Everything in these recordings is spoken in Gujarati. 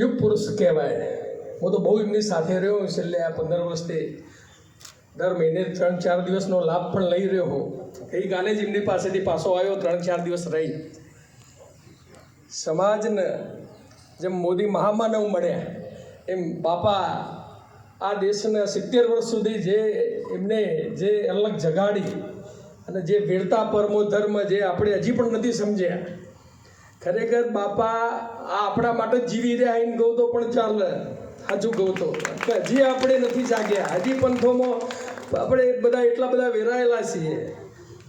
યુગ પુરુષ કહેવાય. હું તો બહુ એમની સાથે રહ્યો હું છેલ્લે આ પંદર વર્ષથી. દર મહિને ત્રણ ચાર દિવસનો લાભ પણ લઈ રહ્યો હું. ગઈકાલે જ એમની પાસેથી પાછો આવ્યો, ત્રણ ચાર દિવસ રહી. સમાજને જેમ મોદી મહામાનવ મળ્યા, એમ બાપા આ દેશને સિત્તેર વર્ષ સુધી જે એમને જે અલગ જગાડી અને જે વીરતા, પરમો ધર્મ જે આપણે હજી પણ નથી સમજ્યા ખરેખર બાપા આ આપણા માટે જીવી રહ્યા એમ કહું તો પણ ચાલે સાચું કહું તો. હજી આપણે નથી જાગ્યા. હજી પંથોમાં આપણે બધા એટલા બધા વેરાયેલા છીએ.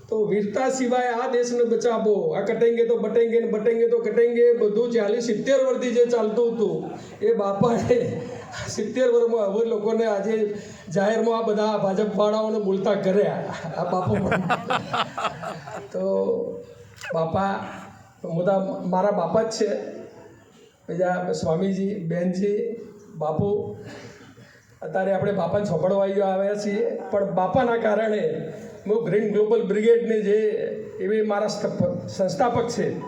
તો વીરતા સિવાય આ દેશને બચાવો. આ કટેંગે તો બટેંગે ને બટેંગે તો કટેંગે. બધું ચાલીસ સિત્તેર વર્ષથી જે ચાલતું હતું, એ બાપાએ સિત્તેર વર્ષમાં હવે લોકોને આજે જાહેરમાં આ બધા ભાજપવાળાઓને બોલતા કર્યા. આ બાપુ તો બાપા મોટા મારા બાપા જ છે. બીજા સ્વામીજી, બેનજી, બાપુ. અત્યારે આપણે બાપાને છોપડવાઈઓ આવ્યા છીએ. પણ બાપાના કારણે હું ગ્રીન ગ્લોબલ બ્રિગેડની જે એવી મારા સ્થ- સંસ્થાપક છે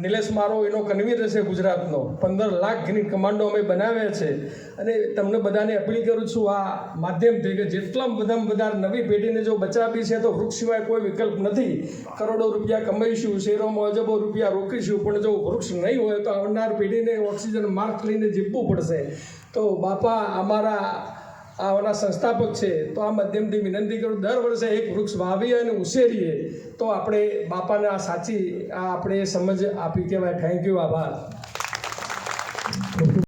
નિલેશ મારો એનો કન્વીનર છે ગુજરાતનો. પંદર લાખ ગ્રીન કમાન્ડો અમે બનાવ્યા છે. અને તમને બધાને અપીલ કરું છું આ માધ્યમથી કે જેટલા બધા બધા નવી પેઢીને જો બચાવી છે તો વૃક્ષ સિવાય કોઈ વિકલ્પ નથી. કરોડો રૂપિયા કમાઈશું, શેરોમાં અજબો રૂપિયા રોકીશું, પણ જો વૃક્ષ નહીં હોય તો આવનાર પેઢીને ઓક્સિજન માર્ક લઈને જીવવું પડશે. તો બાપા, અમારા આવાના સંસ્થાપક છે, તો આ માધ્યમથી વિનંતી કરું, દર વર્ષે એક વૃક્ષ વાવીએ અને ઉછેરીએ, તો આપણે બાપાને આ સાચી, આ આપણે સમજ આપી કહેવાય. થેન્ક યુ આભાર.